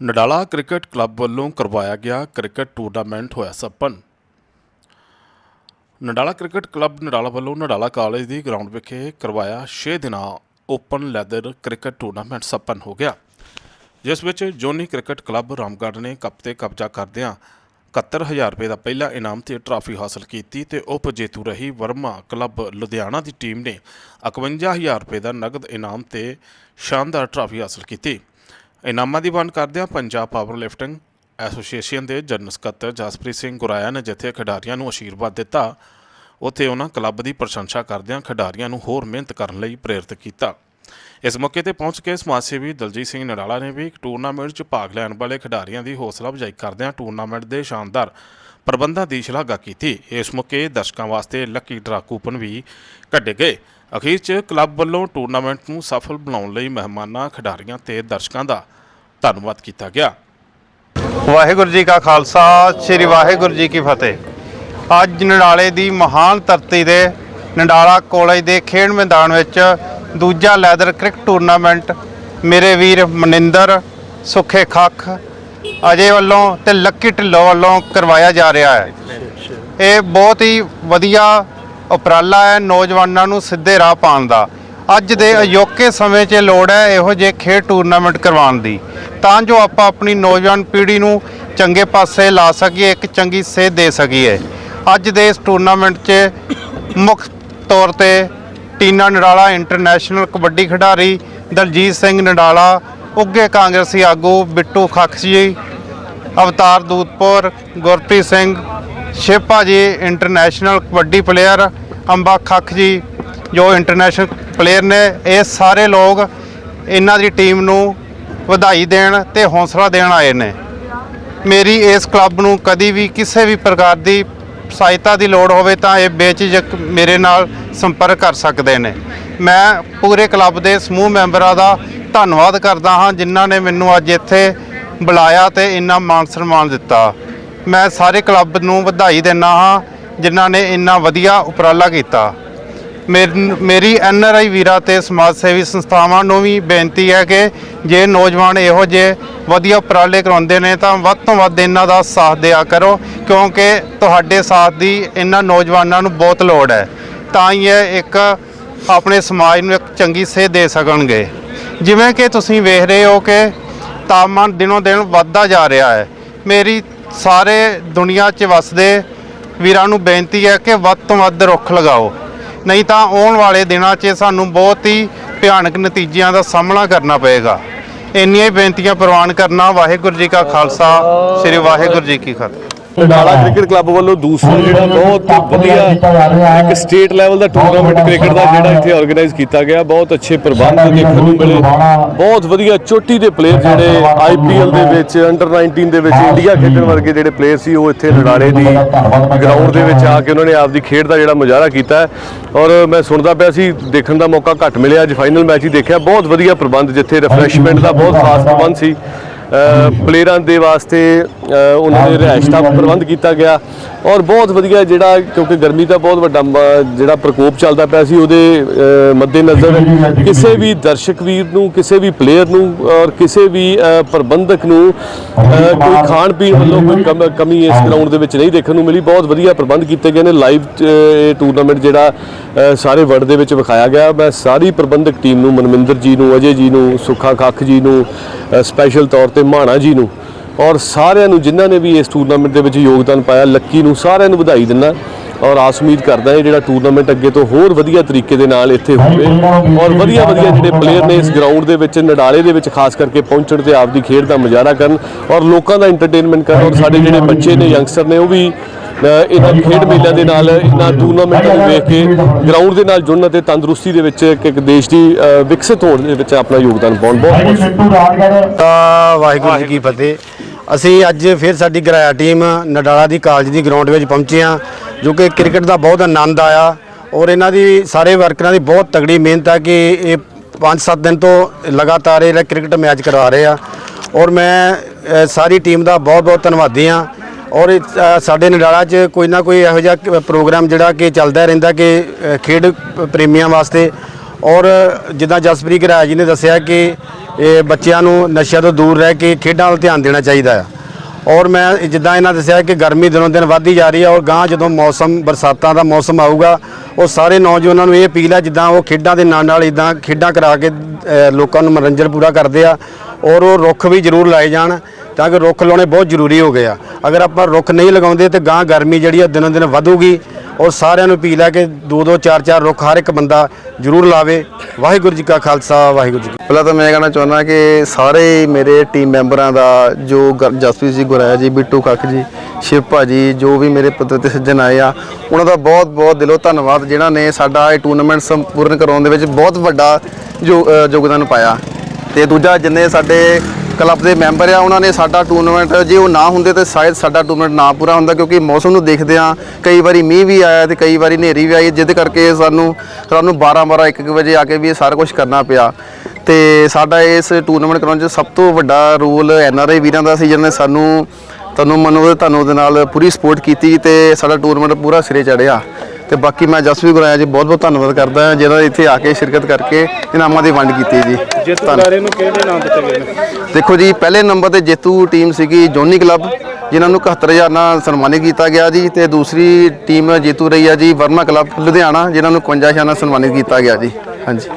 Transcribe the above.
Nadala cricket club ਵੱਲੋਂ ਕਰਵਾਇਆ ਗਿਆ ਕ੍ਰਿਕਟ ਟੂਰਨਾਮੈਂਟ ਹੋਇਆ ਸੰਪੰਨ। ਨਡਾਲਾ ਕ੍ਰਿਕਟ ਕਲੱਬ ਨਡਾਲਾ ਵੱਲੋਂ ਨਡਾਲਾ ਕਾਲਜ ਦੀ ਗਰਾਊਂਡ ਵਿਖੇ ਕਰਵਾਇਆ 6 ਦਿਨਾਂ ਓਪਨ ਲੈਦਰ ਕ੍ਰਿਕਟ ਟੂਰਨਾਮੈਂਟ ਸੰਪੰਨ ਹੋ ਗਿਆ। ਜਿਸ ਵਿੱਚ ਜੋਨੀ ਕ੍ਰਿਕਟ ਕਲੱਬ ਰਾਮਗੜ੍ਹ ਨੇ ਕੱਪ ਤੇ ਕਬਜ਼ਾ ਕਰਦਿਆਂ 71000 ਰੁਪਏ ਦਾ ਪਹਿਲਾ ਇਨਾਮ ਤੇ ਟਰਾਫੀ ਹਾਸਲ ਕੀਤੀ ਤੇ ਉਪ ਜੇਤੂ ਰਹੀ ਵਰਮਾ ਕਲੱਬ ਲੁਧਿਆਣਾ ਦੀ ਟੀਮ ਨੇ 51000 ਰੁਪਏ ਦਾ ਨਗਦ ਇਨਾਮ ਤੇ ਸ਼ਾਨਦਾਰ ਟਰਾਫੀ ਹਾਸਲ ਕੀਤੀ। ਇਨਾਮਾਂ ਦੀ ਵੰਡ ਕਰਦਿਆਂ ਪੰਜਾਬ ਪਾਵਰ ਲਿਫਟਿੰਗ ਐਸੋਸੀਏਸ਼ਨ ਦੇ ਜਨਰਲ ਸਕੱਤਰ ਜਸਪ੍ਰੀਤ ਸਿੰਘ ਗੁਰਾਇਆ ਨੇ ਜਿੱਥੇ ਖਿਡਾਰੀਆਂ ਨੂੰ ਆਸ਼ੀਰਵਾਦ ਦਿੱਤਾ, ਉੱਥੇ ਉਹਨਾਂ ਕਲੱਬ ਦੀ ਪ੍ਰਸ਼ੰਸਾ ਕਰਦਿਆਂ ਖਿਡਾਰੀਆਂ ਨੂੰ ਹੋਰ ਮਿਹਨਤ ਕਰਨ ਲਈ ਪ੍ਰੇਰਿਤ ਕੀਤਾ। ਇਸ ਮੌਕੇ ਤੇ ਪਹੁੰਚ ਕੇ ਸਮਾਜ ਸੇਵੀ ਦਲਜੀਤ ਸਿੰਘ ਨੜਾਲਾ ਨੇ ਵੀ ਟੂਰਨਾਮੈਂਟ 'ਚ ਭਾਗ ਲੈਣ ਵਾਲੇ ਖਿਡਾਰੀਆਂ ਦੀ ਹੌਸਲਾ ਅਫਜ਼ਾਈ ਕਰਦਿਆਂ ਟੂਰਨਾਮੈਂਟ ਦੇ ਸ਼ਾਨਦਾਰ ਪ੍ਰਬੰਧਾਂ ਦੀ ਸ਼ਲਾਘਾ ਕੀਤੀ। ਇਸ ਮੌਕੇ ਦਰਸ਼ਕਾਂ ਵਾਸਤੇ ਲੱਕੀ ਡਰਾ ਕੂਪਨ ਵੀ ਕੱਢੇ ਗਏ। ਅਖੀਰ 'ਚ ਕਲੱਬ ਵੱਲੋਂ ਟੂਰਨਾਮੈਂਟ ਨੂੰ ਸਫਲ ਬਣਾਉਣ ਲਈ ਮਹਿਮਾਨਾਂ, ਖਿਡਾਰੀਆਂ ਤੇ ਦਰਸ਼ਕਾਂ ਦਾ ਧੰਨਵਾਦ ਕੀਤਾ ਗਿਆ। ਵਾਹਿਗੁਰੂ ਜੀ ਕਾ ਖਾਲਸਾ, ਸ੍ਰੀ ਵਾਹਿਗੁਰੂ ਜੀ ਕੀ ਫਤਿਹ। ਅੱਜ ਨਡਾਲੇ ਦੀ ਮਹਾਨ ਧਰਤੀ ਦੇ ਨਡਾਲਾ ਕਾਲਜ ਦੇ ਖੇਡ ਮੈਦਾਨ ਵਿੱਚ ਦੂਜਾ ਲੈਦਰ ਕ੍ਰਿਕਟ ਟੂਰਨਾਮੈਂਟ ਮੇਰੇ ਵੀਰ ਮਨਿੰਦਰ ਸੁਖੇ ਖੱਖ ਅਜੇ ਵੱਲੋਂ ਤੇ ਲੱਕੀ ਢਿੱਲੋਂ ਵੱਲੋਂ ਕਰਵਾਇਆ ਜਾ ਰਿਹਾ ਹੈ। ਇਹ ਬਹੁਤ ਹੀ ਵਧੀਆ ਉਪਰਾਲਾ ਹੈ ਨੌਜਵਾਨਾਂ ਨੂੰ ਸਿੱਧੇ ਰਾਹ ਪਾਉਣ ਦਾ। ਅੱਜ ਦੇ ਅਯੋਕੇ ਸਮੇਂ 'ਚ ਲੋੜ ਹੈ ਇਹੋ ਜਿਹੇ ਖੇਡ ਟੂਰਨਾਮੈਂਟ ਕਰਵਾਉਣ ਦੀ। ਤਾਂ ਜੋ ਆਪਾਂ ਆਪਣੀ ਨੌਜਵਾਨ ਪੀੜ੍ਹੀ ਨੂੰ ਚੰਗੇ ਪਾਸੇ ਲਾ ਸਕੀਏ, ਇੱਕ ਚੰਗੀ ਸੇਧ ਦੇ ਸਕੀਏ। ਅੱਜ ਦੇ ਇਸ ਟੂਰਨਾਮੈਂਟ 'ਚ ਮੁੱਖ ਤੌਰ ਤੇ ਟੀਨਾ ਨਡਾਲਾ, ਇੰਟਰਨੈਸ਼ਨਲ ਕਬੱਡੀ ਖਿਡਾਰੀ ਦਲਜੀਤ ਸਿੰਘ ਨਡਾਲਾ ਉੱਗੇ ਕਾਂਗਰਸੀ ਆਗੂ ਬਿੱਟੂ ਖੱਖ ਜੀ ਅਵਤਾਰ ਦੂਤਪੁਰ, ਗੁਰਪ੍ਰੀਤ ਸਿੰਘ ਸ਼ੇਪਾ ਜੀ ਇੰਟਰਨੈਸ਼ਨਲ ਕਬੱਡੀ ਪਲੇਅਰ ਅੰਬਾ ਖੱਖ ਜੀ, ਜੋ ਇੰਟਰਨੈਸ਼ਨਲ ਪਲੇਅਰ ਨੇ, ਇਹ ਸਾਰੇ ਲੋਕ ਇਹਨਾਂ ਦੀ ਟੀਮ ਨੂੰ ਵਧਾਈ ਦੇਣ ਤੇ ਹੌਸਲਾ ਦੇਣ ਆਏ ਨੇ। ਮੇਰੀ ਇਸ ਕਲੱਬ ਨੂੰ ਕਦੀ ਵੀ ਕਿਸੇ ਵੀ ਪ੍ਰਕਾਰ ਦੀ ਸਹਾਇਤਾ ਦੀ ਲੋੜ ਹੋਵੇ ਤਾਂ ਇਹ ਬੇਝਿਜਕ ਮੇਰੇ ਨਾਲ ਸੰਪਰਕ ਕਰ ਸਕਦੇ ਨੇ। ਮੈਂ ਪੂਰੇ ਕਲੱਬ ਦੇ ਸਮੂਹ ਮੈਂਬਰਾਂ ਦਾ ਧੰਨਵਾਦ ਕਰਦਾ ਹਾਂ, ਜਿਨ੍ਹਾਂ ਨੇ ਮੈਨੂੰ ਅੱਜ ਇੱਥੇ ਬੁਲਾਇਆ ਤੇ ਇੰਨਾ ਮਾਣ ਸਨਮਾਨ ਦਿੱਤਾ। ਮੈਂ ਸਾਰੇ ਕਲੱਬ ਨੂੰ ਵਧਾਈ ਦਿੰਦਾ ਹਾਂ, ਜਿਨ੍ਹਾਂ ਨੇ ਇੰਨਾ ਵਧੀਆ ਉਪਰਾਲਾ ਕੀਤਾ। ਮੇਰ- ਮੇਰੀ ਐਨ ਆਰ ਆਈ ਵੀਰਾਂ ਤੇ ਸਮਾਜ ਸੇਵੀ ਸੰਸਥਾਵਾਂ ਨੂੰ ਵੀ ਬੇਨਤੀ ਹੈ ਕਿ ਜੇ ਨੌਜਵਾਨ ਇਹੋ ਜਿਹੇ ਵਧੀਆ ਉਪਰਾਲੇ ਕਰਾਉਂਦੇ ਨੇ, ਤਾਂ ਵੱਧ ਤੋਂ ਵੱਧ ਇਹਨਾਂ ਦਾ ਸਾਥ ਦਿਆ ਕਰੋ, ਕਿਉਂਕਿ ਤੁਹਾਡੇ ਸਾਥ ਦੀ ਇਹਨਾਂ ਨੌਜਵਾਨਾਂ ਨੂੰ ਬਹੁਤ ਲੋੜ ਹੈ। ਤਾਂ ਹੀ ਇਹ ਇੱਕ ਆਪਣੇ ਸਮਾਜ ਨੂੰ ਇੱਕ ਚੰਗੀ ਸੇਧ ਦੇ ਸਕਣਗੇ। ਜਿਵੇਂ ਕਿ ਤੁਸੀਂ ਵੇਖ ਰਹੇ ਹੋ ਕਿ ਤਾਪਮਾਨ ਦਿਨੋਂ ਦਿਨ ਵੱਧਦਾ ਜਾ ਰਿਹਾ ਹੈ। ਮੇਰੀ ਸਾਰੇ ਦੁਨੀਆ 'ਚ ਵਸਦੇ ਵੀਰਾਂ ਨੂੰ ਬੇਨਤੀ ਹੈ ਕਿ ਵੱਧ ਤੋਂ ਵੱਧ ਰੁੱਖ ਲਗਾਓ। ਨਹੀਂ ਤਾਂ ਆਉਣ ਵਾਲੇ ਦਿਨਾਂ 'ਚ ਸਾਨੂੰ ਬਹੁਤ ਹੀ ਭਿਆਨਕ ਨਤੀਜਿਆਂ ਦਾ ਸਾਹਮਣਾ ਕਰਨਾ ਪਏਗਾ। ਇੰਨੀਆਂ ਹੀ ਬੇਨਤੀਆਂ ਪ੍ਰਵਾਨ ਕਰਨਾ ਵਾਹਿਗੁਰੂ ਜੀ ਕਾ ਖਾਲਸਾ, ਸ੍ਰੀ ਵਾਹਿਗੁਰੂ ਜੀ ਕੀ ਫਤਿਹ। ਨਡਾਲਾ ਕ੍ਰਿਕਟ ਕਲੱਬ ਵੱਲੋਂ ਦੂਸਰਾ ਜਿਹੜਾ ਬਹੁਤ ਵਧੀਆ ਇੱਕ ਸਟੇਟ ਲੈਵਲ ਦਾ ਟੂਰਨਾਮੈਂਟ ਕ੍ਰਿਕਟ ਦਾ ਜਿਹੜਾ ਇੱਥੇ ਆਰਗੇਨਾਈਜ਼ ਕੀਤਾ ਗਿਆ ਬਹੁਤ ਅੱਛੇ ਪ੍ਰਬੰਧ ਦੇਖਣ ਨੂੰ ਮਿਲੇ। ਬਹੁਤ ਵਧੀਆ ਚੋਟੀ ਦੇ ਪਲੇਅਰ ਜਿਹੜੇ ਆਈਪੀਐਲ ਦੇ ਵਿੱਚ ਅੰਡਰ 19 ਦੇ ਵਿੱਚ ਇੰਡੀਆ ਖੇਡਣ ਵਰਗੇ ਜਿਹੜੇ ਪਲੇਅਰ ਸੀ ਉਹ ਇੱਥੇ ਨਡਾਲੇ ਦੀ ਗਰਾਊਂਡ ਦੇ ਵਿੱਚ ਆ ਕੇ ਉਹਨਾਂ ਨੇ ਆਪਦੀ ਖੇਡ ਦਾ ਜਿਹੜਾ ਮੁਜ਼ਾਹਰਾ ਕੀਤਾ ਔਰ ਮੈਂ ਸੁਣਦਾ ਪਿਆ ਸੀ ਦੇਖਣ ਦਾ ਮੌਕਾ ਘੱਟ ਮਿਲਿਆ ਅੱਜ ਫਾਈਨਲ ਮੈਚ ਹੀ ਦੇਖਿਆ। ਬਹੁਤ ਵਧੀਆ ਪ੍ਰਬੰਧ ਜਿੱਥੇ ਰਿਫਰੈਸ਼ਮੈਂਟ ਦਾ ਬਹੁਤ ਖਾਸ ਪ੍ਰਬੰਧ ਸੀ। ਪਲੇਅਰਾਂ ਦੇ ਵਾਸਤੇ ਉਹਨਾਂ ਦੇ ਰਿਹਾਇਸ਼ ਦਾ ਪ੍ਰਬੰਧ ਕੀਤਾ ਗਿਆ। ਔਰ ਬਹੁਤ ਵਧੀਆ ਜਿਹੜਾ ਕਿਉਂਕਿ ਗਰਮੀ ਦਾ ਬਹੁਤ ਵੱਡਾ ਮ- ਜਿਹੜਾ ਪ੍ਰਕੋਪ ਚੱਲਦਾ ਪਿਆ ਸੀ ਉਹਦੇ ਅ, ਮੱਦੇਨਜ਼ਰ ਕਿਸੇ ਵੀ ਦਰਸ਼ਕ ਵੀਰ ਨੂੰ ਕਿਸੇ ਵੀ ਪਲੇਅਰ ਨੂੰ ਔਰ ਕਿਸੇ ਵੀ ਪ੍ਰਬੰਧਕ ਨੂੰ ਕੋਈ ਖਾਣ ਪੀਣ ਵੱਲੋਂ ਕੋਈ ਕਮ- ਕਮੀ ਇਸ ਗਰਾਊਂਡ ਦੇ ਵਿੱਚ ਨਹੀਂ ਦੇਖਣ ਨੂੰ ਮਿਲੀ। ਬਹੁਤ ਵਧੀਆ ਪ੍ਰਬੰਧ ਕੀਤੇ ਗਏ ਨੇ। ਲਾਈਵ ਇਹ ਟੂਰਨਾਮੈਂਟ ਜਿਹੜਾ ਸਾਰੇ ਵਰਲਡ ਦੇ ਵਿੱਚ ਵਿਖਾਇਆ ਗਿਆ। ਮੈਂ ਸਾਰੀ ਪ੍ਰਬੰਧਕ ਟੀਮ ਨੂੰ ਮਨਮਿੰਦਰ ਜੀ ਨੂੰ ਅਜੇ ਜੀ ਨੂੰ ਸੁੱਖਾ ਕੱਖ ਜੀ ਨੂੰ ਸਪੈਸ਼ਲ ਤੌਰ ਤੇ ਮਾਣਾ ਜੀ ਨੂੰ ਔਰ ਸਾਰਿਆਂ ਨੂੰ ਜਿਨ੍ਹਾਂ ਨੇ ਵੀ ਇਸ ਟੂਰਨਾਮੈਂਟ ਦੇ ਵਿੱਚ ਯੋਗਦਾਨ ਪਾਇਆ ਲੱਕੀ ਨੂੰ ਸਾਰਿਆਂ ਨੂੰ ਵਧਾਈ ਦਿੰਦਾ ਔਰ ਆਸ ਉਮੀਦ ਕਰਦਾ ਇਹ ਜਿਹੜਾ ਟੂਰਨਾਮੈਂਟ ਅੱਗੇ ਤੋਂ ਹੋਰ ਵਧੀਆ ਤਰੀਕੇ ਦੇ ਨਾਲ ਇੱਥੇ ਹੋਵੇ ਔਰ ਵਧੀਆ ਵਧੀਆ ਜਿਹੜੇ ਪਲੇਅਰ ਨੇ ਇਸ ਗਰਾਊਂਡ ਦੇ ਵਿੱਚ ਨਡਾਲੇ ਦੇ ਵਿੱਚ ਖਾਸ ਕਰਕੇ ਪਹੁੰਚਣ ਤੇ ਆਪਦੀ ਖੇਡ ਦਾ ਮੁਜ਼ਾਹਰਾ ਕਰਨ ਔਰ ਲੋਕਾਂ ਦਾ ਐਂਟਰਟੇਨਮੈਂਟ ਕਰਨ ਔਰ ਸਾਡੇ ਜਿਹੜੇ ਬੱਚੇ ਨੇ ਯੰਗਸਟਰ ਨੇ ਉਹ ਵੀ ਇਹਨਾਂ ਖੇਡ ਮੇਲਿਆਂ ਦੇ ਨਾਲ ਇਹਨਾਂ ਟੂਰਨਾਮੈਂਟਾਂ ਨੂੰ ਵੇਖ ਕੇ ਗਰਾਊਂਡ ਦੇ ਨਾਲ ਜੁੜਨ ਅਤੇ ਤੰਦਰੁਸਤੀ ਦੇ ਵਿੱਚ ਇੱਕ ਇੱਕ ਦੇਸ਼ ਦੀ ਵਿਕਸਿਤ ਹੋਣ ਦੇ ਵਿੱਚ ਆਪਣਾ ਯੋਗਦਾਨ ਪਾਉਣ ਬਹੁਤ ਬਹੁਤ ਤਾਂ ਵਾਹਿਗੁਰੂ ਜੀ ਕੀ ਫਤਿਹ। ਅਸੀਂ ਅੱਜ ਫਿਰ ਸਾਡੀ ਗਰਾਇਆ ਟੀਮ ਨਡਾਲਾ ਦੀ ਕਾਲਜ ਦੀ ਗਰਾਊਂਡ ਵਿੱਚ ਪਹੁੰਚੇ ਹਾਂ ਜੋ ਕਿ ਕ੍ਰਿਕਟ ਦਾ ਬਹੁਤ ਆਨੰਦ ਆਇਆ ਔਰ ਇਹਨਾਂ ਦੀ ਸਾਰੇ ਵਰਕਰਾਂ ਦੀ ਬਹੁਤ ਤਗੜੀ ਮਿਹਨਤ ਹੈ ਕਿ ਇਹ 5-7 ਦਿਨ ਤੋਂ ਲਗਾਤਾਰ ਇਹ ਕ੍ਰਿਕਟ ਮੈਚ ਕਰਵਾ ਰਹੇ ਆ। ਔਰ ਮੈਂ ਸਾਰੀ ਟੀਮ ਦਾ ਬਹੁਤ ਬਹੁਤ ਧੰਨਵਾਦੀ ਹਾਂ। ਔਰ ਇਹ, ਅ, ਸਾਡੇ ਨਡਾਲਾ 'ਚ ਕੋਈ ਨਾ ਕੋਈ ਇਹੋ ਜਿਹਾ ਕ- ਪ੍ਰੋਗਰਾਮ ਜਿਹੜਾ ਕਿ ਚੱਲਦਾ ਰਹਿੰਦਾ ਕਿ ਅ, ਖੇਡ ਪ੍ਰੇਮੀਆਂ ਵਾਸਤੇ। ਔਰ ਜਿੱਦਾਂ ਜਸਪ੍ਰੀਤ ਘਰਾਇਆ ਜੀ ਨੇ ਦੱਸਿਆ ਕਿ ਇਹ ਬੱਚਿਆਂ ਨੂੰ ਨਸ਼ਿਆਂ ਤੋਂ ਦੂਰ ਰਹਿ ਕੇ ਖੇਡਾਂ ਵੱਲ ਧਿਆਨ ਦੇਣਾ ਚਾਹੀਦਾ ਆ। ਔਰ ਮੈਂ ਜਿੱਦਾਂ ਇਹਨਾਂ ਦੱਸਿਆ ਕਿ ਗਰਮੀ ਦਿਨੋਂ ਦਿਨ ਵੱਧਦੀ ਜਾ ਰਹੀ ਹੈ ਔਰ ਗਾਂ ਜਦੋਂ ਮੌਸਮ ਬਰਸਾਤਾਂ ਦਾ ਮੌਸਮ ਆਊਗਾ ਉਹ ਸਾਰੇ ਨੌਜਵਾਨਾਂ ਨੂੰ ਇਹ ਅਪੀਲ ਹੈ ਜਿੱਦਾਂ ਉਹ ਖੇਡਾਂ ਦੇ ਨਾਲ ਨਾਲ ਇਦਾਂ ਖੇਡਾਂ ਕਰਾ ਕੇ ਅ, ਲੋਕਾਂ ਨੂੰ ਮਨੋਰੰਜਨ ਪੂਰਾ ਕਰਦੇ ਆ। ਔਰ ਉਹ ਰੁੱਖ ਵੀ ਜ਼ਰੂਰ ਲਾਏ ਜਾਣ ਤਾਂ ਕਿ ਰੁੱਖ ਲਾਉਣੇ ਬਹੁਤ ਜ਼ਰੂਰੀ ਹੋ ਗਏ ਆ। ਅਗਰ ਆਪਾਂ ਰੁੱਖ ਨਹੀਂ ਲਗਾਉਂਦੇ ਤੇ ਗਾਂ ਗਰਮੀ ਜਿਹੜੀ ਆ ਦਿਨੋਂ ਦਿਨ ਵਧੂਗੀ ਔਰ ਸਾਰਿਆਂ ਨੂੰ ਅਪੀਲ ਹੈ ਕਿ ਦੋ ਦੋ ਚਾਰ ਚਾਰ ਰੁੱਖ ਹਰ ਇੱਕ ਬੰਦਾ ਜ਼ਰੂਰ ਲਾਵੇ। ਵਾਹਿਗੁਰੂ ਜੀ ਕਾ ਖਾਲਸਾ ਵਾਹਿਗੁਰੂ ਜੀ ਕੀ ਪਹਿਲਾਂ ਤਾਂ ਮੈਂ ਕਹਿਣਾ ਚਾਹੁੰਦਾ ਕਿ ਸਾਰੇ ਮੇਰੇ ਟੀਮ ਮੈਂਬਰਾਂ ਦਾ ਜੋ ਗ- ਜਸਪ੍ਰੀਤ ਜੀ ਗੁਰਾਇਆ ਜੀ ਬਿੱਟੂ ਕੱਕ ਜੀ ਸ਼ਿਵ ਭਾਜੀ ਜੋ ਵੀ ਮੇਰੇ ਪੁੱਤਰ ਤੇ ਸੱਜਣ ਆਏ ਆ ਉਹਨਾਂ ਦਾ ਬਹੁਤ ਬਹੁਤ ਦਿਲੋਂ ਧੰਨਵਾਦ ਜਿਨ੍ਹਾਂ ਨੇ ਸਾਡਾ ਇਹ ਟੂਰਨਾਮੈਂਟ ਸੰਪੂਰਨ ਕਰਾਉਣ ਦੇ ਵਿੱਚ ਬਹੁਤ ਵੱਡਾ ਜੋ- ਅ, ਯੋਗਦਾਨ ਪਾਇਆ। ਤੇ ਦੂਜਾ ਜਿੰਨੇ ਸਾਡੇ ਕਲੱਬ ਦੇ ਮੈਂਬਰ ਆ, ਉਹਨਾਂ ਨੇ ਸਾਡਾ ਟੂਰਨਾਮੈਂਟ ਜੇ ਉਹ ਨਾ ਹੁੰਦੇ ਤਾਂ ਸ਼ਾਇਦ ਸਾਡਾ ਟੂਰਨਾਮੈਂਟ ਨਾ ਪੂਰਾ ਹੁੰਦਾ ਕਿਉਂਕਿ ਮੌਸਮ ਨੂੰ ਦੇਖਦੇ ਆ ਕਈ ਵਾਰੀ ਮੀਂਹ ਵੀ ਆਇਆ ਤੇ ਕਈ ਵਾਰੀ ਹਨੇਰੀ ਵੀ ਆਈ ਜਿਹਦੇ ਕਰਕੇ ਸਾਨੂੰ ਰਾਤ ਨੂੰ 12 12 1 ਵਜੇ ਆ ਕੇ ਵੀ ਇਹ ਸਾਰਾ ਕੁਝ ਕਰਨਾ ਪਿਆ। ਤੇ ਸਾਡਾ ਇਸ ਟੂਰਨਾਮੈਂਟ ਕਰਾਉਣ 'ਚ ਸਭ ਤੋਂ ਵੱਡਾ ਰੋਲ ਐਨਆਰਆਈ ਵੀਰਾਂ ਦਾ ਸੀ, ਜਿਹਨਾਂ ਨੇ ਸਾਨੂੰ ਤੁਹਾਨੂੰ ਮਨੋ ਦੇ ਤੁਹਾਨੂੰ ਦੇ ਨਾਲ ਪੂਰੀ ਸਪੋਰਟ ਕੀਤੀ ਤੇ ਸਾਡਾ ਟੂਰਨਾਮੈਂਟ ਪੂਰਾ ਸਿਰੇ ਚੜਿਆ ਤੇ ਬਾਕੀ ਮੈਂ ਜਸਵੀ ਗੁਰਾਇਆ ਜੀ ਬਹੁਤ ਬਹੁਤ ਧੰਨਵਾਦ ਕਰਦਾ ਹਾਂ ਜਿਹਨਾਂ ਇੱਥੇ ਆ ਕੇ ਸ਼ਿਰਕਤ ਕਰਕੇ ਇਨਾਮਾਂ ਦੀ ਵੰਡ ਕੀਤੀ ਜੀ। ਧੰਨ- ਨੂੰ ਕਿਹੜੇ ਨਾਮ ਦਿੱਤੇ ਗਏ ਨੇ? ਦੇਖੋ ਜੀ ਪਹਿਲੇ ਨੰਬਰ ਤੇ ਜੇਤੂ ਟੀਮ ਸੀਗੀ ਜੋਨੀ ਕਲੱਬ ਜਿਨ੍ਹਾਂ ਨੂੰ 71000 ਨਾਲ ਸਨਮਾਨਿਤ ਕੀਤਾ ਗਿਆ ਜੀ ਤੇ ਦੂਸਰੀ ਟੀਮ ਜੇਤੂ ਰਹੀ ਆ ਜੀ ਵਰਮਾ ਕਲੱਬ ਲੁਧਿਆਣਾ ਜਿਨ੍ਹਾਂ ਨੂੰ 51000 ਨਾਲ ਸਨਮਾਨਿਤ ਕੀਤਾ ਗਿਆ ਜੀ। ਹਾਂਜੀ।